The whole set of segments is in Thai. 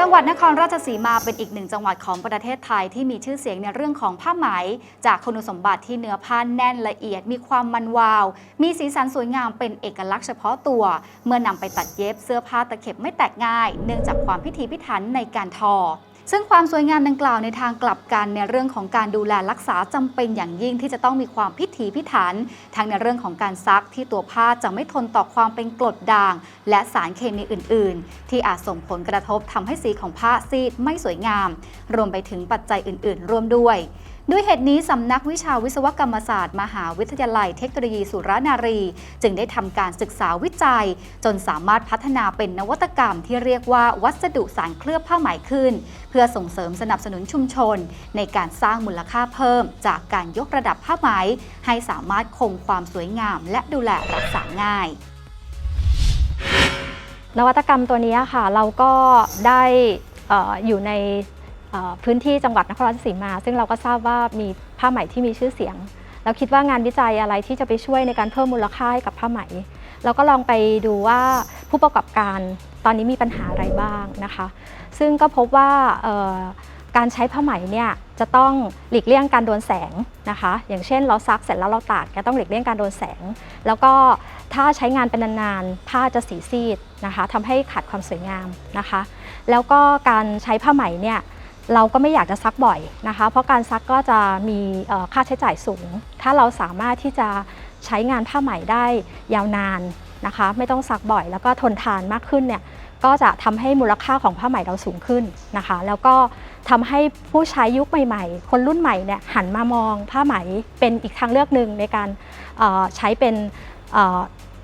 จังหวัดนครราชสีมาเป็นอีกหนึ่งจังหวัดของประเทศไทยที่มีชื่อเสียงในเรื่องของผ้าไหม จากคุณสมบัติที่เนื้อผ้าแน่นละเอียด มีความมันวาว มีสีสันสวยงามเป็นเอกลักษณ์เฉพาะตัว เมื่อนำไปตัดเย็บเสื้อผ้าตะเข็บไม่แตกง่าย เนื่องจากความพิถีพิถันในการทอ ซึ่งความสวยงามดังกล่าวในทางกลับกันในเรื่องของการดูแลรักษาจำเป็นอย่างยิ่งที่จะต้องมีความพิถีพิถัน ทั้งในเรื่องของการซักที่ตัวผ้าจะไม่ทนต่อความเป็นกรดด่าง และสารเคมีอื่น ๆ ที่อาจส่งผลกระทบทำให้สีของผ้าซีดไม่สวยงาม รวมไปถึงปัจจัยอื่น ๆ ร่วมด้วย ด้วยเหตุนี้สำนักวิชาวิศวกรรมศาสตร์ มหาวิทยาลัยเทคโนโลยีสุรนารี จึงได้ทำการศึกษาวิจัย จนสามารถพัฒนาเป็นนวัตกรรมที่เรียกว่าวัสดุสารเคลือบผ้าไหมขึ้น เพื่อส่งเสริมสนับสนุนชุมชน ในการสร้างมูลค่าเพิ่ม จากการยกระดับผ้าไหม ให้สามารถคงความสวยงาม และดูแลรักษาง่ายนวัตกรรมตัวนี้ค่ะเราก็ได้อยู่ใน พื้นที่จังหวัดนครราชสีมา ซึ่งเราก็ทราบว่ามีผ้าไหมที่มีชื่อเสียง เราคิดว่างานวิจัยอะไรที่จะไปช่วยในการเพิ่มมูลค่าให้กับผ้าไหม เราก็ลองไปดูว่าผู้ประกอบการตอนนี้มีปัญหาอะไรบ้างนะคะ ซึ่งก็พบว่าการใช้ผ้าไหมเนี่ยจะต้องหลีกเลี่ยงการโดนแสงนะคะ อย่างเช่นเราซักเสร็จแล้วเราตากก็ต้องหลีกเลี่ยงการโดนแสง แล้วก็ถ้าใช้งานเป็นนานๆผ้าจะสีซีดนะคะทำให้ขาดความสวยงามนะคะ แล้วก็การใช้ผ้าไหมเนี่ย เราก็ไม่อยากจะซักบ่อยนะคะ เพราะการซักก็จะมีค่าใช้จ่ายสูง ถ้าเราสามารถที่จะใช้งานผ้าไหมได้ยาวนานนะคะ ไม่ต้องซักบ่อย แล้วก็ทนทานมากขึ้นเนี่ยก็จะทำให้มูลค่าของผ้าไหมเราสูงขึ้นนะคะ แล้วก็ทำให้ผู้ใช้ยุคใหม่ ๆ คนรุ่นใหม่เนี่ยหันมามองผ้าไหมเป็นอีกทางเลือกหนึ่งในการใช้เป็น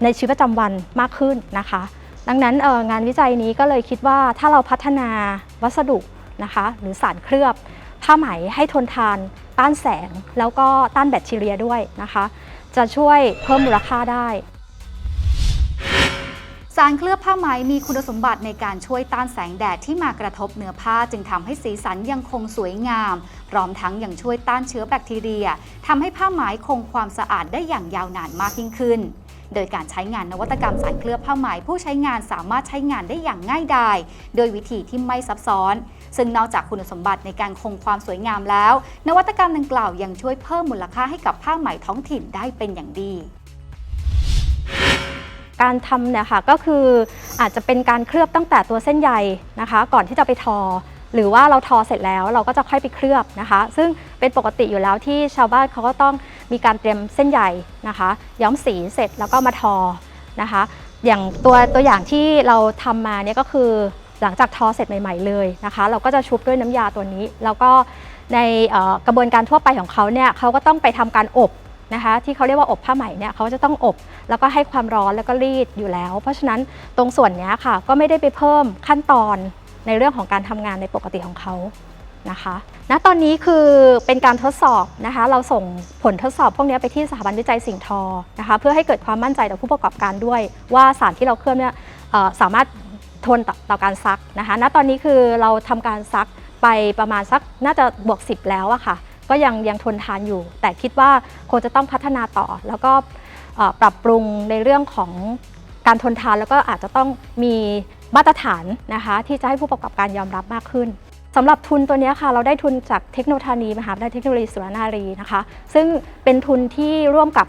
ในชีวิตประจำวันมากขึ้นนะคะ ดังนั้นงานวิจัยนี้ก็เลยคิดว่าถ้าเราพัฒนาวัสดุ นะคะ หรือสารเคลือบ ผ้าไหมให้ทนทาน ต้านแสง แล้วก็ต้านแบคทีเรียด้วยนะคะ จะช่วยเพิ่มมูลค่าได้ สารเคลือบผ้าไหมมีคุณสมบัติในการช่วยต้านแสงแดดที่มากระทบเนื้อผ้าจึงทำให้สีสันยังคงสวยงาม พร้อมทั้งยังช่วยต้านเชื้อแบคทีเรียทำให้ผ้าไหมคงความสะอาดได้อย่างยาวนานมากยิ่งขึ้น โดยการใช้งานนวัตกรรมสารเคลือบผ้าไหมผู้ใช้งานสามารถใช้งานได้อย่างง่ายดายโดยวิธีที่ไม่ซับซ้อน ซึ่งนอกจากคุณสมบัติในการคงความสวยงามแล้ว นวัตกรรมดังกล่าวยังช่วยเพิ่มมูลค่าให้กับผ้าไหมท้องถิ่นได้เป็นอย่างดีการทำเนี่ยค่ะก็คืออาจจะเป็นการเคลือบตั้งแต่ตัวเส้นใยนะคะ ก่อนที่จะไปทอ หรือว่าเราทอเสร็จแล้วเราก็จะค่อยไปเคลือบนะคะ ซึ่งเป็นปกติอยู่แล้วที่ชาวบ้านเขาก็ต้องมีการเตรียมเส้นใยนะคะ ย้อมสีเสร็จแล้วก็มาทอนะคะ อย่างตัวตัวอย่างที่เราทำมาเนี่ยก็คือหลังจากทอเสร็จใหม่ ๆเลยนะคะ เราก็จะชุบด้วยน้ำยาตัวนี้ แล้วก็ในกระบวนการทั่วไปของเขาเนี่ยเขาก็ต้องไปทำการอบนะคะที่เขาเรียกว่าอบผ้าไหมเนี่ยเขาจะต้องอบ แล้วก็ให้ความร้อนแล้วก็รีดอยู่แล้ว เพราะฉะนั้นตรงส่วนนี้ค่ะก็ไม่ได้ไปเพิ่มขั้นตอน ในเรื่องของการทำงานในปกติของเขานะคะณตอนนี้คือเป็นการทดสอบนะคะ เราส่งผลทดสอบพวกนี้ไปที่สถาบันวิจัยสิ่งทอนะคะ เพื่อให้เกิดความมั่นใจต่อผู้ประกอบการด้วย ว่าสารที่เราเคลือบเนี่ยสามารถทนต่อตอการซักนะคะณตอนนี้คือเราทำการซักไปประมาณสักน่าจะบวก 10 แล้วอะค่ะ ก็ยังยังทนทานอยู่ แต่คิดว่าคงจะต้องพัฒนาต่อ แล้วก็ปรับปรุงในเรื่องของการทนทานแล้วก็อาจจะต้องมี มาตรฐานนะคะที่จะให้ผู้ประกอบการยอมรับมากขึ้นสำหรับทุนตัวนี้ค่ะเราได้ทุนจากเทคโนโลยีมหาวิทยาลัยเทคโนโลยีสุรนารีนะคะ ซึ่งเป็นทุนที่ร่วมกับ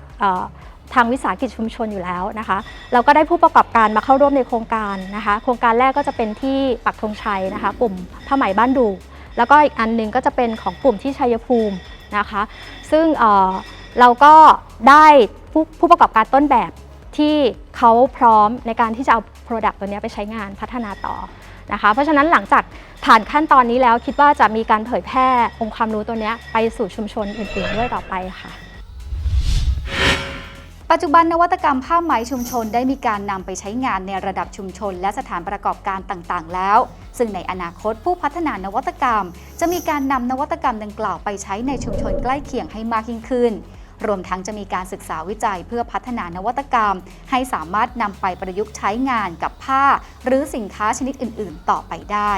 ทางวิสาหกิจชุมชนอยู่แล้วนะคะ เราก็ได้ผู้ประกอบการมาเข้าร่วมในโครงการนะคะ โครงการแรกก็จะเป็นที่ปักธงชัยนะคะ กลุ่มผ้าไหมบ้านดู แล้วก็อีกอันหนึงก็จะเป็นของกลุ่มที่ชัยภูมินะคะ ซึ่งเเราก็ได้ผู้ประกอบการต้นแบบ ที่เขาพร้อมในการที่จะเอา Product ตัวนี้ไปใช้งานพัฒนาต่อนะคะ เพราะฉะนั้นหลังจากผ่านขั้นตอนนี้แล้วคิดว่าจะมีการเผยแพร่องค์ความรู้ตัวนี้ไปสู่ชุมชนอื่นๆด้วยต่อไปค่ะ ปัจจุบันนวัตกรรมผ้าไหมชุมชนได้มีการนำไปใช้งานในระดับชุมชน และสถานประกอบการต่างๆ แล้ว ซึ่งในอนาคตผู้พัฒนานวัตกรรม จะมีการนำนวัตกรรมดังกล่าวไปใช้ในชุมชนใกล้เคียงให้มากยิ่งขึ้น รวมทั้งจะมีการศึกษาวิจัยเพื่อพัฒนานวัตกรรม ให้สามารถนำไปประยุกต์ใช้งานกับผ้า หรือสินค้าชนิดอื่น ๆ ต่อไปได้